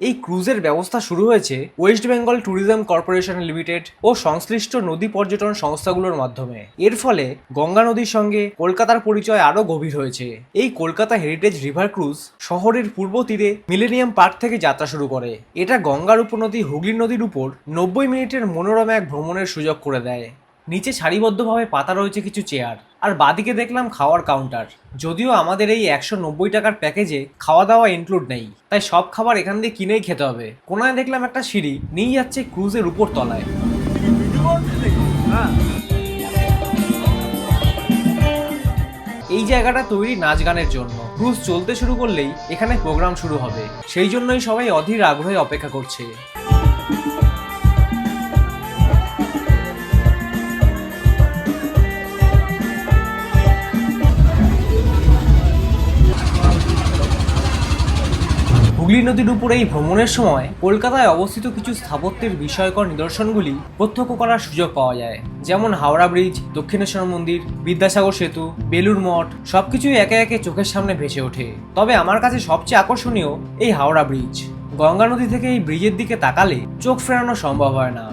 এই ক্রুজের ব্যবস্থা শুরু হয়েছে West Bengal Tourism Corporation Limited ও সংশ্লিষ্ট নদী পর্যটন সংস্থাগুলোর মাধ্যমে। এর ফলে গঙ্গা নদীর সঙ্গে কলকাতার পরিচয় আরও গভীর হয়েছে। এই কলকাতা হেরিটেজ রিভার ক্রুজ শহরের পূর্ব তীরে মিলেনিয়াম পার্ক থেকে যাত্রা শুরু করে। এটা গঙ্গার উপনদী হুগলি নদীর উপর নব্বই মিনিটের মনোরম এক ভ্রমণের সুযোগ করে দেয়। নিচে সারিবদ্ধভাবে পাতা রয়েছে কিছু চেয়ার। আর বাদিকে দেখলাম খাওয়ার কাউন্টার যদিও আমাদের এই একশো নব্বই টাকার প্যাকেজে খাওয়া দাওয়া ইনক্লুড নেই। তাই সব খাবার এখান দিয়ে কিনেই খেতে হবে। কোনায় দেখলাম একটা সিঁড়ি, নিয়ে যাচ্ছে ক্রুজের উপর তলায়। এই জায়গাটা তৈরি নাচ গানের জন্য। ক্রুজ চলতে শুরু করলেই এখানে প্রোগ্রাম শুরু হবে। সেই জন্যই সবাই অধীর আগ্রহে অপেক্ষা করছে। হুগলি নদীর উপর এই ভ্রমণের সময় কলকাতায় অবস্থিত কিছু স্থাপত্যের বিষয়কর নিদর্শনগুলি প্রত্যক্ষ করার সুযোগ পাওয়া যায়। যেমন হাওড়া ব্রিজ, দক্ষিণেশ্বর মন্দির, বিদ্যাসাগর সেতু বেলুর মঠ, সবকিছুই একে একে চোখের সামনে ভেসে ওঠে। তবে আমার কাছে সবচেয়ে আকর্ষণীয় এই হাওড়া ব্রিজ। গঙ্গা নদী থেকে এই ব্রিজের দিকে তাকালে চোখ ফেরানো সম্ভব হয় না।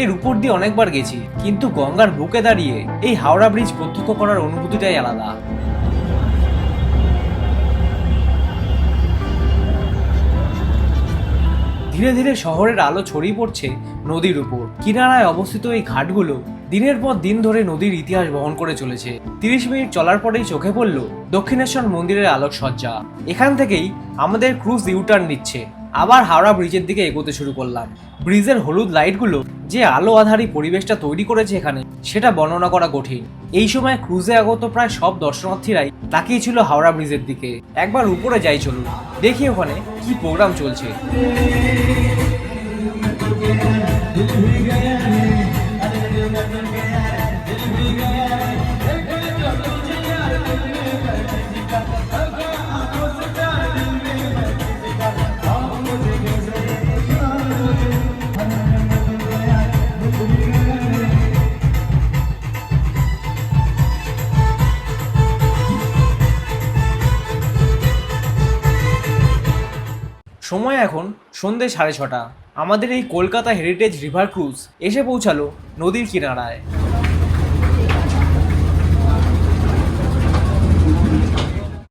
এর উপর দিয়ে অনেকবার গেছি, কিন্তু গঙ্গার বুকে দাঁড়িয়ে এই হাওড়া ব্রিজ প্রত্যক্ষ করার অনুভূতিটাই আলাদা। ধীরে ধীরে শহরের আলো ছড়িয়ে পড়ছে নদীর উপর। কিনারায় অবস্থিত এই ঘাটগুলো দিনের পর দিন ধরে নদীর ইতিহাস বহন করে চলেছে। তিরিশ মিনিট চলার পরেই চোখে পড়ল দক্ষিণেশ্বর মন্দিরের আলোকসজ্জা। এখান থেকেই আমাদের ক্রুজ ইউটার্ন নিচ্ছে। আবার হাওড়া ব্রিজের দিকে এগোতে শুরু করলাম। ব্রিজের হলুদ লাইটগুলো যে আলো আধারী পরিবেশটা তৈরি করেছে এখানে, সেটা বর্ণনা করা কঠিন। এই সময় ক্রুজে আগত প্রায় সব দর্শনার্থীরাই তাকিয়ে ছিল হাওড়া ব্রিজের দিকে। একবার উপরে যাই চলুন, দেখি ওখানে কি প্রোগ্রাম চলছে। সময় এখন সন্ধ্যে সাড়ে ছটা। আমাদের এই কলকাতা হেরিটেজ রিভার ক্রুজ এসে পৌঁছালো নদীর কিনারায়।